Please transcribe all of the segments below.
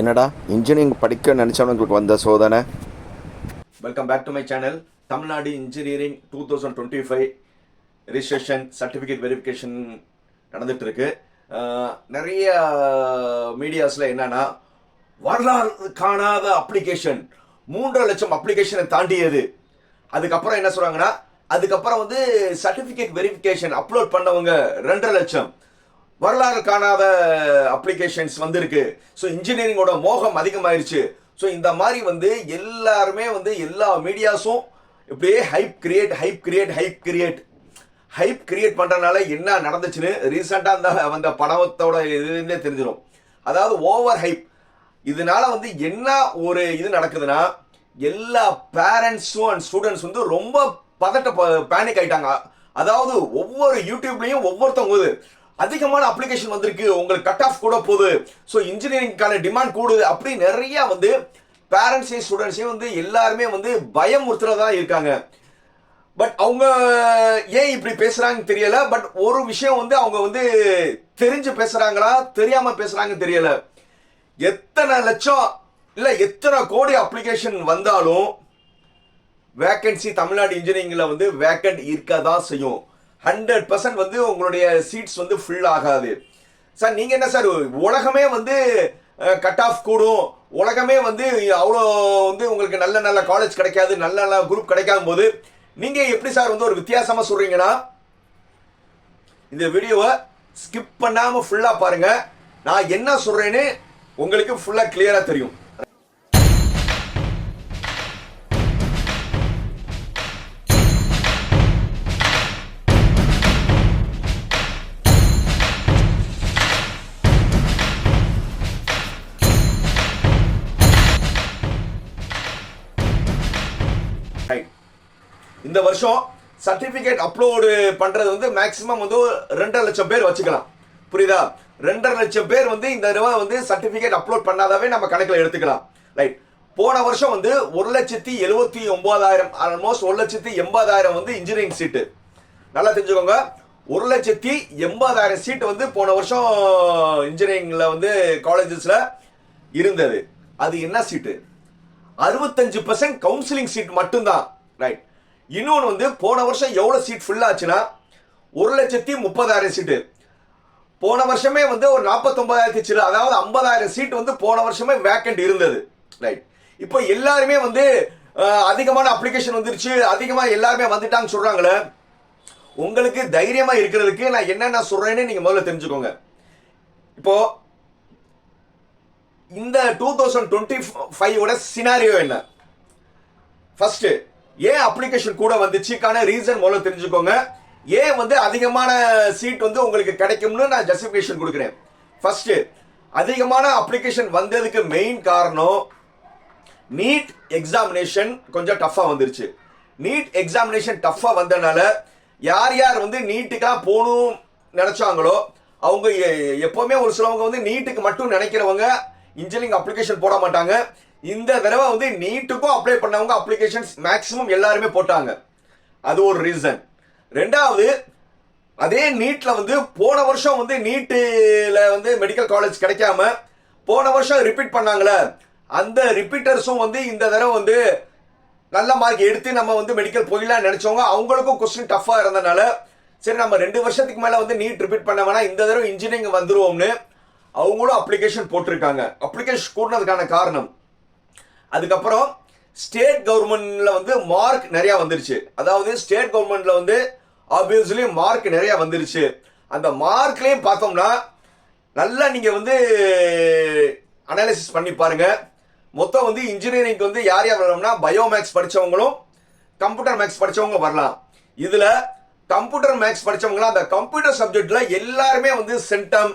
என்னடா இன்ஜினியரிங் படிக்க நினச்சவனுங்களுக்கு வந்த சோதனை? Welcome back to my channel Tamil Nadu engineering two thousand twenty five registration certificate verification நடந்துட்டு இருக்கு நிறைய மீடியாஸில் என்னன்னா வரலாறு காணாத அப்ளிகேஷன் மூன்றரை லட்சம் அப்ளிகேஷனை தாண்டியது. அதுக்கப்புறம் என்ன சொல்கிறாங்கன்னா அதுக்கப்புறம் வந்து சர்டிஃபிகேட் வெரிஃபிகேஷன் அப்லோட் பண்ணவங்க ரெண்டரை லட்சம். வரலாறு காணாத அப்ளிகேஷன்ஸ் வந்திருக்கு. ஸோ இன்ஜினியரிங்கோட மோகம் அதிகமாயிருச்சு. ஸோ இந்த மாதிரி வந்து எல்லாருமே வந்து எல்லா மீடியாஸும் இப்படியே hype create hype create hype create hype create பண்ணுறனால என்ன நடந்துச்சுன்னு ரீசெண்டாக அந்த வந்த படத்தோட இதுலேருந்தே தெரிஞ்சிடும் அதாவது ஓவர் ஹைப் இதனால வந்து என்ன ஒரு இது நடக்குதுன்னா எல்லா பேரண்ட்ஸும் அண்ட் ஸ்டூடெண்ட்ஸ் வந்து ரொம்ப பதட்ட பேனிக் ஆயிட்டாங்க. அதாவது ஒவ்வொரு யூடியூப்லேயும் ஒவ்வொருத்தவங்க வந்து அதிகமான அப்ளிகேஷன் வந்திருக்கு. உங்களுக்கு கட் ஆஃப் கூட போகுது. ஸோ இன்ஜினியரிங்கான டிமாண்ட் கூடுது அப்படி நிறைய வந்து பேரண்ட்ஸே ஸ்டூடெண்ட்ஸையும் வந்து எல்லாருமே வந்து பயமுறுத்துறதா இருக்காங்க. பட் அவங்க ஏன் இப்படி பேசுகிறாங்கன்னு தெரியல. பட் ஒரு விஷயம் வந்து அவங்க வந்து தெரிஞ்சு பேசுகிறாங்களா தெரியாமல் பேசுகிறாங்கன்னு தெரியல. எத்தனை லட்சம் இல்லை எத்தனை கோடி அப்ளிகேஷன் வந்தாலும் வேக்கன்சி தமிழ்நாடு இன்ஜினியரிங்கில் வந்து வேக்கன்ட் இருக்க தான் செய்யும். ஹண்ட்ரட் பர்சன்ட் வந்து உங்களுடைய சீட்ஸ் வந்து ஃபுல் ஆகாது. சார் நீங்கள் என்ன சார் உலகமே வந்து கட் ஆஃப் கூடும். உலகமே வந்து அவ்வளோ வந்து உங்களுக்கு நல்ல நல்ல காலேஜ் கிடைக்காது நல்ல நல்ல குரூப் கிடைக்காத போது நீங்கள் எப்படி சார் வந்து ஒரு வித்தியாசமாக சொல்கிறீங்கன்னா இந்த வீடியோவை ஸ்கிப் பண்ணாமல் ஃபுல்லாக பாருங்க. நான் என்ன சொல்கிறேன்னு உங்களுக்கு ஃபுல்லாக கிளியராக தெரியும். இந்த வருஷம் சர்டிபிகேட் அப்லோடு பண்றது வந்து மேக்சிமம் வந்து ரெண்டரை லட்சம் பேர் வச்சுக்கலாம். புரியுதா? ரெண்டரை லட்சம் பேர் வந்து இந்த தடவை வந்து சர்டிபிகேட் அப்லோட் பண்ணாதாவே நம்ம கணக்கில் எடுத்துக்கலாம். ரைட் போன வருஷம் வந்து ஒரு லட்சத்தி எழுபத்தி ஒன்பதாயிரம் ஆல்மோஸ்ட் ஒரு லட்சத்தி எண்பதாயிரம் வந்து இன்ஜினியரிங் சீட்டு நல்லா தெரிஞ்சுக்கோங்க. ஒரு லட்சத்தி எண்பதாயிரம் சீட் வந்து போன வருஷம் இன்ஜினியரிங்ல வந்து காலேஜஸ்ல இருந்தது. அது என்ன சீட்டு அறுபத்தஞ்சு பர்சன்ட் கவுன்சிலிங் சீட் மட்டும்தான். ரைட் இன்னொன்று வந்து போன வருஷம் எவ்வளோ சீட் ஃபுல் ஆச்சுன்னா ஒரு லட்சத்தி முப்பதாயிரம் சீட்டு போன வருஷமே வந்து ஒரு நாற்பத்தொம்பதாயிரத்தி சிறு அதாவது ஐம்பதாயிரம் சீட் வந்து போன வருஷமே வேக்கண்ட் இருந்தது. ரைட் இப்போ எல்லாருமே வந்து அதிகமான அப்ளிகேஷன் வந்துருச்சு அதிகமாக எல்லாருமே வந்துட்டாங்கன்னு சொல்கிறாங்களே உங்களுக்கு தைரியமாக இருக்கிறதுக்கு நான் என்னென்ன சொல்கிறேன்னு நீங்கள் முதல்ல தெரிஞ்சுக்கோங்க. இப்போது இந்த டூ தௌசண்ட் டுவெண்ட்டி ஃபைவோட சினாரியோ என்ன? ஃபர்ஸ்ட் ஏன் அப்ளிகேஷன் கூட வந்துச்சுக்கான ரீசன் முதல்ல தெரிஞ்சுக்கோங்க. ஏன் வந்து அதிகமான சீட் வந்து உங்களுக்கு கிடைக்கும்னு நான் ஜஸ்டிஃபிகேஷன் கொடுக்குறேன். ஃபர்ஸ்ட் அதிகமான அப்ளிகேஷன் வந்ததுக்கு மெயின் காரணம் நீட் எக்ஸாமினேஷன் கொஞ்சம் டஃப்பாக வந்துருச்சு. நீட் எக்ஸாமினேஷன் டஃப்பாக வந்தனால யார் யார் வந்து நீட்டுக்காக போகணும் நினச்சாங்களோ அவங்க எ- ஒரு சிலவங்க வந்து நீட்டுக்கு மட்டும் நினைக்கிறவங்க இன்ஜினியரிங் அப்ளிகேஷன் போட மாட்டாங்க. இந்த தடவை வந்து நீட்டுக்கும் அப்ளை பண்ணவங்க அப்ளிகேஷன்ஸ் மேக்ஸிமம் எல்லாருமே போட்டாங்க. அது ஒரு ரீசன் ரெண்டாவது அதே நீட்ல வந்து போன வருஷம் வந்து நீட்டில் வந்து மெடிக்கல் காலேஜ் கிடைக்காம போன வருஷம் ரிப்பீட் பண்ணாங்களே அந்த ரிப்பீட்டர்ஸும் வந்து இந்த தடவை வந்து நல்ல மார்க் எடுத்து நம்ம வந்து மெடிக்கல் போயிடலாம் நினைச்சவங்க அவங்களுக்கும் கொஸ்டின் டஃப்பாக இருந்தனால சரி நம்ம ரெண்டு வருஷத்துக்கு மேலே வந்து நீட் ரிப்பீட் பண்ண வேணா இந்த தடவை இன்ஜினியரிங் வந்துருவோம்னு அவங்களும் அப்ளிகேஷன் போட்டிருக்காங்க. அப்ளிகேஷன் கூட்டினதுக்கான காரணம். அதுக்கப்புறம் ஸ்டேட் கவர்மெண்ட்ல வந்து மார்க் நிறைய வந்துருச்சு. அதாவது ஸ்டேட் கவர்மெண்ட்ல வந்து ஆப்வியஸ்லி மார்க் நிறைய வந்துருச்சு. அந்த மார்க்லேயும் பார்த்தோம்னா நல்லா நீங்க வந்து அனாலிசிஸ் பண்ணி பாருங்க. மொத்தம் வந்து இன்ஜினியரிங் வந்து யார் யார் வரணும்னா பயோமேக்ஸ் படிச்சவங்களும் கம்ப்யூட்டர் மேக்ஸ் படிச்சவங்க வரலாம். இதில் கம்ப்யூட்டர் மேக்ஸ் படித்தவங்களாம் அந்த கம்ப்யூட்டர் சப்ஜெக்டில் எல்லாருமே வந்து சென்டம்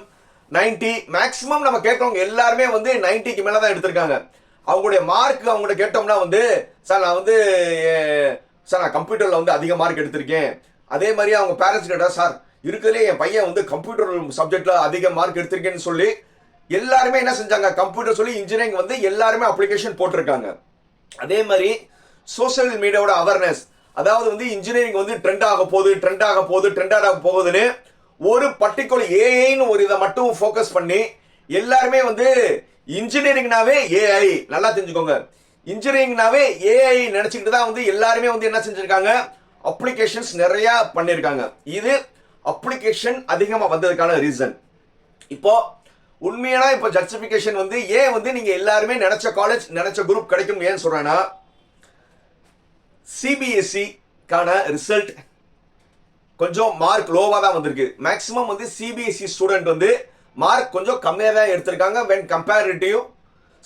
90 மேக்ஸிமம் நம்ம கேட்கறவங்க எல்லாருமே வந்து நைன்ட்டிக்கு மேலே தான் எடுத்திருக்காங்க. அவங்களுடைய மார்க் அவங்கள்ட்ட கேட்டோம்னா வந்து சார் நான் வந்து சார் நான் கம்ப்யூட்டரில் வந்து அதிக மார்க் எடுத்திருக்கேன். அதே மாதிரி அவங்க பேரண்ட்ஸ் கேட்டால் சார் இருக்கிறதுலே என் பையன் வந்து கம்ப்யூட்டர் சப்ஜெக்டில் அதிக மார்க் எடுத்திருக்கேன்னு சொல்லி எல்லாருமே என்ன செஞ்சாங்க? கம்ப்யூட்டர் சொல்லி இன்ஜினியரிங் வந்து எல்லாருமே அப்ளிகேஷன் போட்டிருக்காங்க. அதே மாதிரி சோஷியல் மீடியாவோட அவேர்னஸ் அதாவது வந்து இன்ஜினியரிங் வந்து ட்ரெண்ட் ஆக போகுது ட்ரெண்ட் ஆக போகுது ட்ரெண்ட் ஆக போகுதுன்னு ஒரு பர்டிகுலர் ஏஐன்னு ஒரு இதை மட்டும் ஃபோக்கஸ் பண்ணி எல்லாருமே வந்து இன்ஜினியரிங்னாவே ஏஐ நல்லா தெரிஞ்சுக்கோங்க. இன்ஜினியரிங்னாவே ஏஐ நினச்சிக்கிட்டு தான் வந்து எல்லாருமே வந்து என்ன செஞ்சுருக்காங்க? அப்ளிகேஷன்ஸ் நிறையா பண்ணியிருக்காங்க இது அப்ளிகேஷன் அதிகமாக வந்ததுக்கான ரீசன் இப்போ உண்மையான இப்போ ஜஸ்டிஃபிகேஷன் வந்து ஏன் வந்து நீங்கள் எல்லாருமே நினச்ச காலேஜ் நினச்ச குரூப் கிடைக்கும் ஏன் சொல்கிறேன்னா சிபிஎஸ்சிக்கான ரிசல்ட் கொஞ்சம் மார்க் லோவாக தான் வந்திருக்கு. மேக்ஸிமம் வந்து சிபிஎஸ்சி ஸ்டூடெண்ட் வந்து மார்க் கொஞ்சம் கம்மியாக தான் எடுத்திருக்காங்க. வென் கம்பேரிட்டிவ்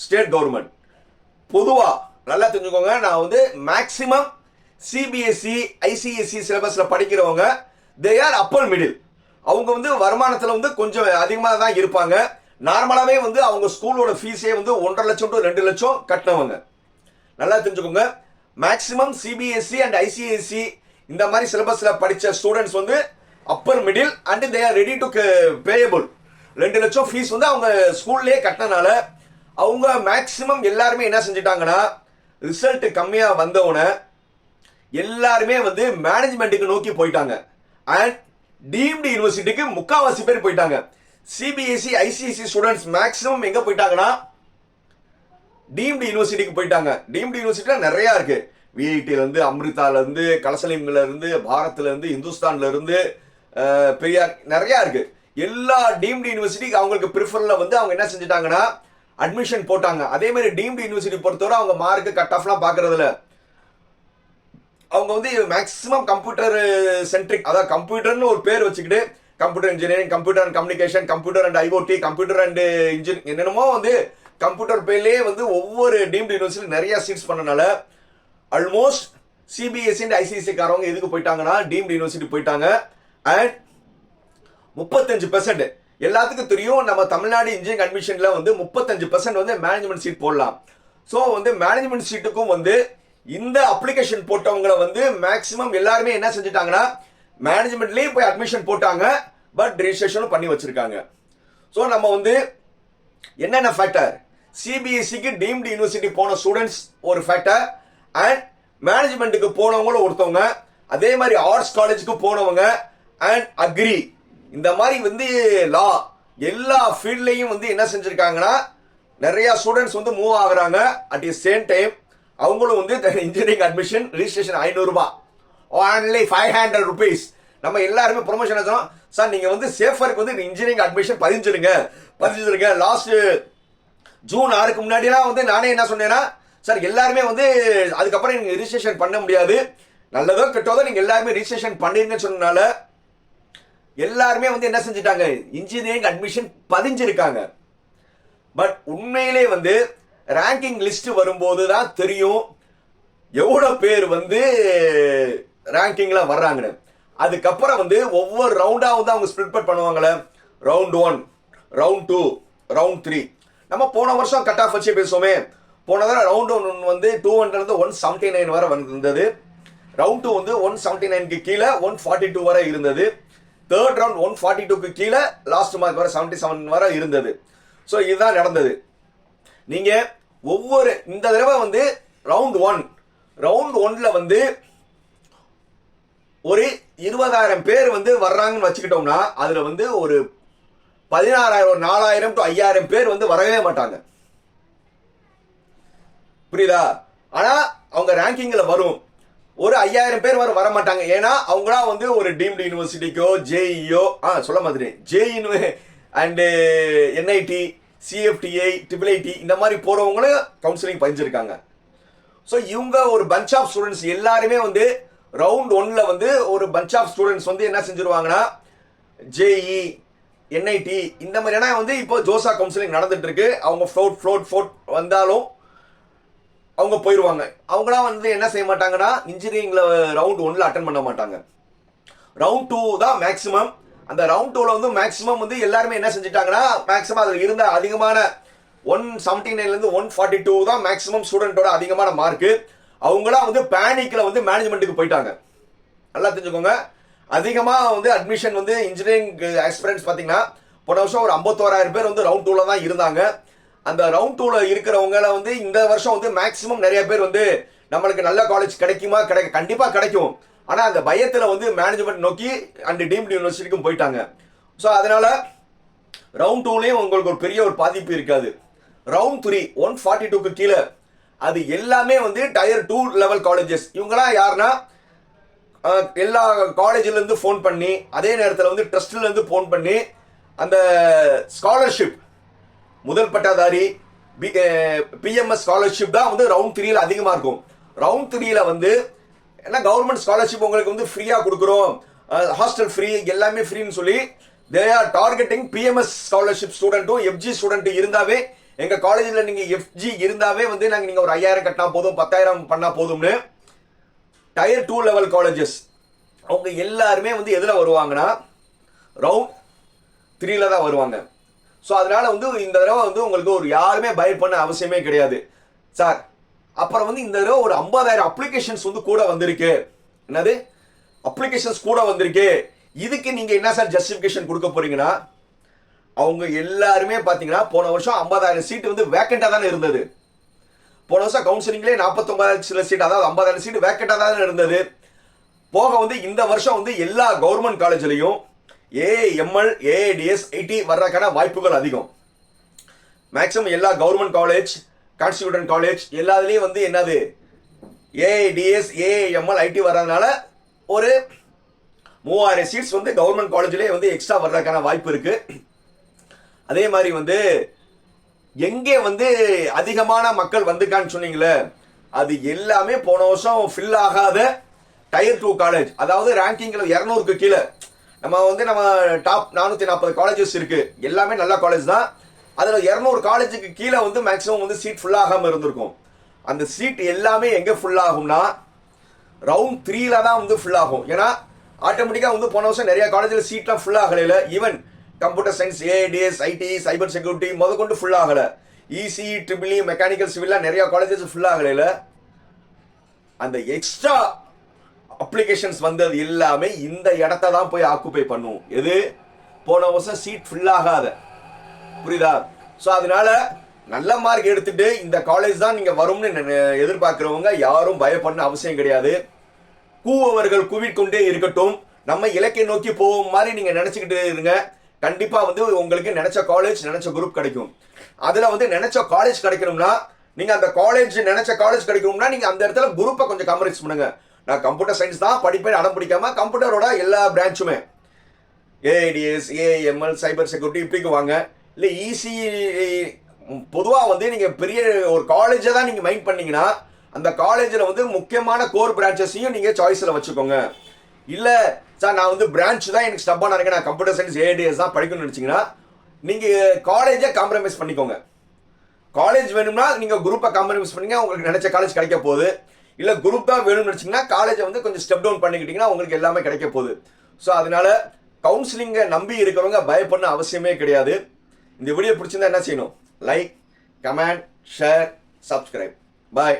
ஸ்டேட் கவர்மெண்ட் பொதுவாக நல்லா தெரிஞ்சுக்கோங்க. நான் வந்து மேக்ஸிமம் சிபிஎஸ்சி ஐசிஎஸ்சி சிலபஸில் படிக்கிறவங்க தே ஆர் அப்பர் மிடில் அவங்க வந்து வருமானத்தில் வந்து கொஞ்சம் அதிகமாக தான் இருப்பாங்க. நார்மலாகவே வந்து அவங்க ஸ்கூலோட ஃபீஸே வந்து ஒன்றரை லட்சம் டு ரெண்டு லட்சம் கட்டினவங்க. நல்லா தெரிஞ்சுக்கோங்க. மேக்ஸிமம் சிபிஎஸ்சி அண்ட் ஐசிஎஸ்சி இந்த மாதிரி சிலபஸ்ல படிச்ச ஸ்டூடெண்ட்ஸ் வந்து upper middle and they are ready to payable ரெண்டு லட்சம் ஃபீஸ் வந்து அவங்க ஸ்கூல்லேயே கட்டினால அவங்க மேக்ஸிமம் எல்லாருமே என்ன செஞ்சிட்டாங்கன்னா ரிசல்ட் கம்மியா வந்தவுடனே எல்லாருமே வந்து மேனேஜ்மெண்ட்டுக்கு நோக்கி போயிட்டாங்க. அண்ட் டீம்டு யூனிவர்சிட்டிக்கு முக்காவாசி பேர் போயிட்டாங்க. சிபிஎஸ்சி ஐசிஎஸ்சி ஸ்டூடெண்ட்ஸ் மேக்ஸிமம் எங்க போயிட்டாங்கன்னா டீம்டு யூனிவர்சிட்டிக்கு போயிட்டாங்க. டீம்டு யூனிவர்சிட்டில நிறைய இருக்கு. விஐடிலேருந்து அம்ரிதாலேருந்து கலசலிம்லேருந்து பாரத்லேருந்து கலசலிம்ல பெரியார் நிறையா இருக்குது எல்லா டீம்டு யூனிவர்சிட்டிக்கு அவங்களுக்கு ப்ரிஃபரில் வந்து அவங்க என்ன செஞ்சுட்டாங்கன்னா அட்மிஷன் போட்டாங்க. அதே மாதிரி டீம்டு யூனிவர்சிட்டி பொறுத்தவரை அவங்க மார்க்கு கட் ஆஃப்லாம் பார்க்குறதில்ல அவங்க வந்து மேக்ஸிமம் கம்ப்யூட்டர் சென்ட்ரிக் அதாவது கம்ப்யூட்டர்னு ஒரு பேர் வச்சுக்கிட்டு computer engineering computer and communication computer and IOT computer and engine என்னென்னமோ வந்து கம்ப்யூட்டர் பேர்லேயே வந்து ஒவ்வொரு டீம்டு யூனிவர்சிட்டி நிறையா சீட்ஸ் பண்ணனால ஆல்மோஸ்ட் சிபிஎஸ்சி அண்ட் ஐசிஎஸ்சி எதுக்கு போயிட்டாங்கன்னா டீம்டு யூனிவர்சிட்டி போயிட்டாங்க. அண்ட் முப்பத்தஞ்சு பெர்சன்ட் எல்லாத்துக்கும் தெரியும் நம்ம தமிழ்நாடு இன்ஜினியரிங் அட்மிஷன்ல வந்து முப்பத்தஞ்சு பெர்சன்ட் வந்து மேனேஜ்மெண்ட் சீட் போடலாம். ஸோ வந்து மேனேஜ்மெண்ட் சீட்டுக்கும் வந்து இந்த அப்ளிகேஷன் போட்டவங்களை வந்து மேக்ஸிமம் எல்லாருமே என்ன செஞ்சுட்டாங்கன்னா மேனேஜ்மெண்ட்லேயே போய் அட்மிஷன் போட்டாங்க பட் ரெஜிஸ்ட்ரேஷனும் பண்ணி வச்சிருக்காங்க. ஸோ நம்ம வந்து என்னென்ன ஃபேக்டர் சிபிஎஸ்சிக்கு டீம்டு யூனிவர்சிட்டி போன ஸ்டூடெண்ட்ஸ் ஒரு ஃபேக்டர் அண்ட் மேனேஜ்மெண்ட்டுக்கு போனவங்களும் ஒருத்தவங்க அதே மாதிரி ஆர்ட்ஸ் காலேஜுக்கு போனவங்க அண்ட் அக்ரி இந்த மாதிரி வந்து லா எல்லா ஃபீல்ட்லையும் வந்து என்ன செஞ்சுருக்காங்கன்னா நிறைய ஸ்டூடெண்ட்ஸ் வந்து மூவ் ஆகுறாங்க. அட் தி சேம் டைம் அவங்களும் வந்து இன்ஜினியரிங் அட்மிஷன் ரிஜிஸ்ட்ரேஷன் ஐநூறுரூபா ஆன்லி ஃபைவ் ஹண்ட்ரட் ருபீஸ் நம்ம எல்லாருமே ப்ரொமோஷன் வச்சோம் சார் நீங்கள் வந்து சேஃபருக்கு வந்து இன்ஜினியரிங் அட்மிஷன் பதிஞ்சிருங்க பதிஞ்சிருங்க லாஸ்ட் ஜூன் ஆறுக்கு முன்னாடிலாம் வந்து நானே என்ன சொன்னேன்னா சார் எல்லாருமே வந்து அதுக்கப்புறம் நீங்கள் ரிஜிஸ்ட்ரேஷன் பண்ண முடியாது. நல்லதோ கெட்டதோ நீங்கள் எல்லாருமே ரிஜிஸ்ட்ரேஷன் பண்ணிருங்கன்னு சொன்னனால எல்லாருமே வந்து என்ன செஞ்சுட்டாங்க? Engineering admission பதிஞ்சிருக்காங்க. பட் உண்மையிலே வந்து ரேங்கிங் லிஸ்ட் வரும்போது தான் தெரியும் எவ்வளோ பேர் வந்து ரேங்கிங்கில் வர்றாங்கன்னு. அதுக்கப்புறம் வந்து ஒவ்வொரு ரவுண்டாக வந்து அவங்க ஸ்பிளிட் பட் பண்ணுவாங்களே round one round two round three நம்ம போன வருஷம் கட் ஆஃப் வச்சு பேசுவோமே. போன தடவை ரவுண்ட் ஒன் வந்து டூ ஹண்ட்ரட்லேருந்து ஒன் செவன்ட்டி நைன் வரை வந்திருந்தது ரவுண்ட் டூ வந்து ஒன் செவன்ட்டி நைனுக்கு கீழே ஒன் ஃபார்ட்டி டூ வரை இருந்தது. தேர்ட் ரவுண்ட் ஒன் ஃபார்ட்டி டூக்கு கீழே லாஸ்ட் மார்க் வரை செவன்ட்டி செவன் வரை இருந்தது. ஸோ இதுதான் நடந்தது. நீங்கள் ஒவ்வொரு இந்த தடவை வந்து ரவுண்ட் ஒன் ரவுண்ட் ஒன்ல வந்து ஒரு இருபதாயிரம் பேர் வந்து வர்றாங்கன்னு வச்சுக்கிட்டோம்னா அதில் வந்து ஒரு பதினாறாயிரம் ஒரு நாலாயிரம் டு ஐயாயிரம் பேர் வந்து வரவே மாட்டாங்க. புரியுதா? ஆனா அவங்க ரேங்கிங்ல வரும். ஒரு ஐயாயிரம் பேர் வர வர மாட்டாங்க. ஏன்னா அவங்களா வந்து ஒரு டீம்டு யூனிவர்சிட்டிக்கோ ஜேஇஓ ஆ சொல்ல மாதிரி. JEE and NIT CFTI triple IT இந்த மாதிரி போறவங்களும் கவுன்சிலிங் பதிஞ்சிருக்காங்க ஸோ இவங்க ஒரு பஞ்ச் ஆஃப் ஸ்டூடெண்ட்ஸ் எல்லாருமே வந்து ரவுண்ட் ஒன்ல வந்து ஒரு பஞ்ச் ஆஃப் ஸ்டூடெண்ட்ஸ் வந்து என்ன செஞ்சிருவாங்கன்னா ஜேஇ என்ஐடி இந்த மாதிரி ஏன்னா வந்து இப்போ ஜோசா கவுன்சிலிங் நடந்துட்டு இருக்கு. அவங்க ஃப்ளோட் ஃப்ளோட் ஃப்ளோட் வந்தாலும் அவங்க போயிடுவாங்க அவங்களாம் வந்து என்ன செய்ய மாட்டாங்கன்னா இன்ஜினியரிங்கில் ரவுண்ட் ஒன்ல அட்டன் பண்ண மாட்டாங்க. ரவுண்ட் டூ தான் மேக்ஸிமம் அந்த ரவுண்ட் டூவில் வந்து மேக்ஸிமம் வந்து எல்லாருமே என்ன செஞ்சுட்டாங்கன்னா மேக்ஸிமம் அதில் இருந்த அதிகமான ஒன் செவன்டி நைன்லேருந்து ஒன் ஃபார்ட்டி டூ தான் மேக்ஸிமம் ஸ்டூடெண்ட்டோட அதிகமான மார்க்கு அவங்களாம் வந்து பேனிக்கில் வந்து மேனேஜ்மெண்ட்டுக்கு போயிட்டாங்க. நல்லா தெரிஞ்சுக்கோங்க. அதிகமாக வந்து அட்மிஷன் வந்து இன்ஜினியரிங் எக்ஸ்பீரியன்ஸ் பார்த்தீங்கன்னா போன வருஷம் ஒரு ஐம்பத்தோராயிரம் பேர் வந்து ரவுண்ட் டூவில் தான் இருந்தாங்க. அந்த ரவுண்ட் டூவில் இருக்கிறவங்கள வந்து இந்த வருஷம் வந்து மேக்ஸிமம் நிறைய பேர் வந்து நம்மளுக்கு நல்ல காலேஜ் கிடைக்குமா? கிடைக்க கண்டிப்பாக கிடைக்கும். ஆனால் அந்த பயத்தில் வந்து மேனேஜ்மெண்ட் நோக்கி அண்ட் டீம்டு யூனிவர்சிட்டிக்கும் போயிட்டாங்க. ஸோ அதனால ரவுண்ட் டூலேயும் உங்களுக்கு ஒரு பெரிய ஒரு பாதிப்பு இருக்காது. ரவுண்ட் த்ரீ ஒன் ஃபார்ட்டி டூக்கு கீழே அது எல்லாமே வந்து டயர் டூ லெவல் காலேஜஸ் இவங்களாம் யாருன்னா எல்லா காலேஜ்லேருந்து ஃபோன் பண்ணி அதே நேரத்தில் வந்து ட்ரஸ்ட்லேருந்து ஃபோன் பண்ணி அந்த ஸ்காலர்ஷிப் முதல் பட்டாதாரி பிஎம்எஸ் ஸ்காலர்ஷிப் தான் வந்து ரவுண்ட் த்ரீல அதிகமாக இருக்கும். ரவுண்ட் த்ரீல வந்து ஏன்னா கவர்மெண்ட் ஸ்காலர்ஷிப் உங்களுக்கு வந்து ஃப்ரீயாக கொடுக்குறோம். ஹாஸ்டல் ஃப்ரீ எல்லாமே ஃப்ரீன்னு சொல்லி they are targeting PMS scholarship ஸ்டூடெண்ட்டும் FG student இருந்தாவே எங்கள் காலேஜில் நீங்கள் எஃப்ஜி இருந்தாவே வந்து நாங்கள் நீங்கள் ஒரு ஐயாயிரம் கட்டினா போதும் பத்தாயிரம் பண்ணால் போதும்னு டயர் டூ லெவல் காலேஜஸ் அவங்க எல்லாருமே வந்து எதில் வருவாங்கன்னா ரவுண்ட் த்ரீல தான் வருவாங்க. ஸோ அதனால வந்து இந்த தடவை வந்து உங்களுக்கு ஒரு யாருமே பயர் பண்ண அவசியமே கிடையாது. சார் அப்புறம் வந்து இந்த தடவை ஒரு ஐம்பதாயிரம் அப்ளிகேஷன்ஸ் வந்து கூட வந்திருக்கு. என்னது? அப்ளிகேஷன்ஸ் கூட வந்திருக்கு. இதுக்கு நீங்க என்ன சார் ஜஸ்டிஃபிகேஷன் கொடுக்க போறீங்கன்னா அவங்க எல்லாருமே பார்த்தீங்கன்னா போன வருஷம் ஐம்பதாயிரம் சீட் வந்து வேக்கண்டாக தானே இருந்தது. போன வருஷம் கவுன்சிலிங்லேயே நாற்பத்தொம்பதாயிரம் சில சீட் அதாவது ஐம்பதாயிரம் சீட் வேக்கண்டாக தானே இருந்தது. போக வந்து இந்த வருஷம் வந்து எல்லா கவர்மெண்ட் காலேஜ்லையும் ஏஎம்எல் ஏஐடிஎஸ் ஐடி வர்றதுக்கான வாய்ப்புகள் அதிகம். மேக்ஸிமம் எல்லா கவர்மெண்ட் காலேஜ் கான்ஸ்டியூட்டன் காலேஜ் எல்லாத்துலேயும் வந்து என்னது? ஏஐடிஎஸ் ஏஎம்எல் ஐடி வர்றதுனால ஒரு மூவாயிரம் சீட்ஸ் வந்து கவர்மெண்ட் காலேஜ்லேயே வந்து எக்ஸ்ட்ரா வர்றதுக்கான வாய்ப்பு இருக்குது அதே மாதிரி வந்து எங்கே வந்து அதிகமான மக்கள் வந்துக்கான்னு சொன்னீங்களே அது எல்லாமே போன வருஷம் ஃபில் ஆகாத டயர் டூ காலேஜ் அதாவது ரேங்கிங்கில் இரநூறுக்கு கீழே. நம்ம வந்து நம்ம டாப் நானூற்றி நாற்பது காலேஜஸ் இருக்கு. எல்லாமே நல்ல காலேஜ் தான். அதில் இரநூறு காலேஜுக்கு கீழே வந்து மேக்ஸிமம் வந்து சீட் ஃபுல்லாகாமல் இருந்திருக்கும். அந்த சீட் எல்லாமே எங்கே ஃபுல்லாகும்னா ரவுண்ட் த்ரீல தான் வந்து ஃபுல்லாகும் ஏன்னா ஆட்டோமேட்டிக்காக வந்து போன வருஷம் நிறைய காலேஜில் சீட்லாம் ஃபுல் ஆகலை even computer science ADS IT cyber security முத கொண்டு ஃபுல் ஆகலை. இசி ட்ரிபிளி மெக்கானிக்கல் சிவில்லாம் நிறைய காலேஜஸ் ஃபுல் ஆகலை அந்த எக்ஸ்ட்ரா அப்ளிகேஷன்ஸ் வந்தது எல்லாமே இந்த இடத்த தான் போய் ஆக்குப்பை பண்ணும். எது? போன வருஷம் சீட் ஃபில் ஆகாத. புரியுதா? ஸோ அதனால நல்ல மார்க் எடுத்துட்டு இந்த காலேஜ் தான் நீங்கள் வரும்னு எதிர்பார்க்குறவங்க யாரும் பயப்படணும் அவசியம் கிடையாது. கூவவர்கள் கூவிக்கொண்டே இருக்கட்டும். நம்ம இலக்கை நோக்கி போகும் மாதிரி நீங்கள் நினச்சிக்கிட்டு இருங்க. கண்டிப்பாக வந்து உங்களுக்கு நினச்ச காலேஜ் நினச்ச குரூப் கிடைக்கும். அதில் வந்து நினச்ச காலேஜ் கிடைக்கணும்னா நீங்கள் அந்த காலேஜ் நினச்ச காலேஜ் கிடைக்கணும்னா நீங்கள் அந்த இடத்துல குரூப்பை கொஞ்சம் கம்பரைஸ் பண்ணுங்கள் நான் கம்ப்யூட்டர் சயின்ஸ் தான் படிப்பேன் அடம் பிடிக்காம கம்ப்யூட்டரோட எல்லா பிரான்ச்சுமே AI DS AI ML cyber security இப்படிக்கு வாங்க. இல்லை ஈசி பொதுவாக வந்து நீங்கள் பெரிய ஒரு காலேஜை தான் நீங்கள் மைண்ட் பண்ணீங்கன்னா அந்த காலேஜில் வந்து முக்கியமான கோர் பிரான்ச்சஸையும் நீங்கள் சாய்ஸில் வச்சுக்கோங்க. இல்லை சார் நான் வந்து பிரான்ச் தான் எனக்கு ஸ்டப்பாக இருக்கேன் நான் கம்ப்யூட்டர் சயின்ஸ் ஏடிஎஸ் தான் படிக்கணும்னு நினச்சிங்கன்னா நீங்கள் காலேஜை காம்ப்ரமைஸ் பண்ணிக்கோங்க. காலேஜ் வேணும்னா நீங்கள் குரூப்பை காம்ப்ரமைஸ் பண்ணிங்க உங்களுக்கு நினச்ச காலேஜ் கிடைக்க போகுது. இல்லை குரூப் தான் வேணும்னு நினச்சிங்கன்னா காலேஜை வந்து கொஞ்சம் ஸ்டெப் டவுன் பண்ணிக்கிட்டிங்கன்னா உங்களுக்கு எல்லாமே கிடைக்க போகுது. ஸோ அதனால கவுன்சிலிங்கை நம்பி இருக்கிறவங்க பயப்படணும் அவசியமே கிடையாது. இந்த வீடியோ பிடிச்சிருந்தா என்ன செய்யணும்? Like comment share subscribe bye